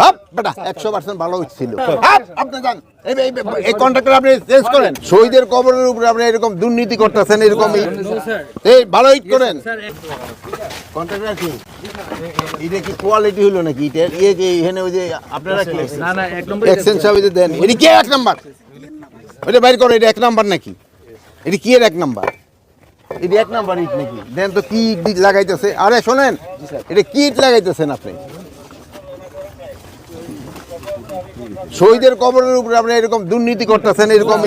হাপ বেটা একশো পার্সেন্ট ভালো হাপ আপনি যান। এই কন্ট্রাক্টর আপনি চেঞ্জ করেন। শহীদের কবরের উপরে আপনি এরকম দুর্নীতি করতেছেন এরকম এই- এই ভালো হিট করেন। কন্ট্রাক্টর কি? এটা কি কোয়ালিটি হলো নাকি? এটা ইয়ে কি এখানে ওই যে আপনারা কি? না না এক নম্বর এক্সচেঞ্জ সার্ভিসে দেন। এটা কি এক নাম্বার? ওইটা বাইর করো এটা এক নাম্বার নাকি? এটা কি এর এক নাম্বার? এটা এক নাম্বার ইট নাকি? দেন তো কি ইট লাগাইতেছে? আরে শোনেন এটা কি ইট লাগাইতেছেন আপনি? শহীদের কবরের উপরে আপনি এরকম দুর্নীতি করতেছেন এরকম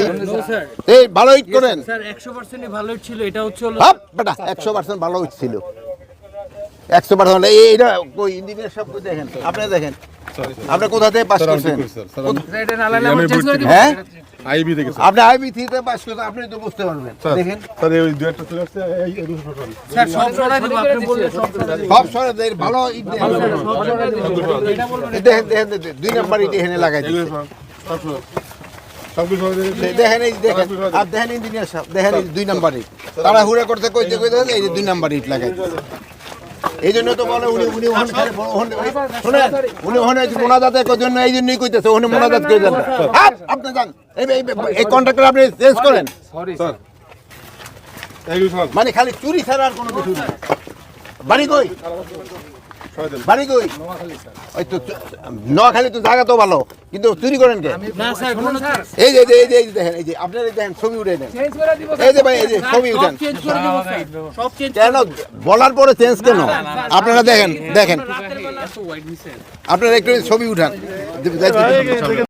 এই- ভালো করেন। স্যার একশো পার্সেন্ট ভালো ছিল এটা হচ্ছে একশো পার্সেন্ট ভালো ছিল। একশো পার্সেন্ট এইটা কই ইঞ্জিনিয়ার সব দেখেন আপনি দেখেন। আপনি কোথা থেকে পাস করছেন? হ্যাঁ? আইবি থেকে আপনি আইবি থ্রিতে পাস করতে আপনি তো বুঝতে পারবেন। দেখেন। স্যার এই দুই একটা চলে আসছে এই এই দুশো টোটাল স্যার সব সরাই দিব আপনি বললে সব সরাই দিব। সব সরে দেন ভালো ইট দেন। এই দেখেন দেখেন দেখেন, দুই নাম্বার ইট এখানে লাগাই দিন দেখেন এই দেখেন আর দেখেন ইঞ্জিনিয়ার সাহেব দেখেন দুই নাম্বার ইট। তারা হুড়ে করতে কইতে কইতে এই যে দুই নাম্বার ইট লাগাই। এই জন্য তো বলে উনি উনি শোনেন উনি ওখানে মোনাজাতের জন্য এই জন্যই কইতেছে ওখানে মোনাজাত করে দেন আপনি যান। এই কন্ট্রাক্টর আপনি চেঞ্জ করেন। মানে খালি চুরি ছাড়া আর কোনো কিছু নেই। বাড়ি কই? বাড়ি কই? ওই তো নোয়াখালী তো জায়গা তো ভালো কিন্তু চুরি করেন কে? না স্যার কোনো স্যার। এই যে এই যে এই যে দেখেন এই যে আপনারা দেখেন ছবি উঠে নেন। এই যে ভাই এই যে ছবি সব উঠান। চেঞ্জ করে দিব স্যার। সব চেঞ্জ কেন বলার পরে চেঞ্জ কেন? আপনারা দেখেন দেখেন। আপনারা একটু ছবি উঠান।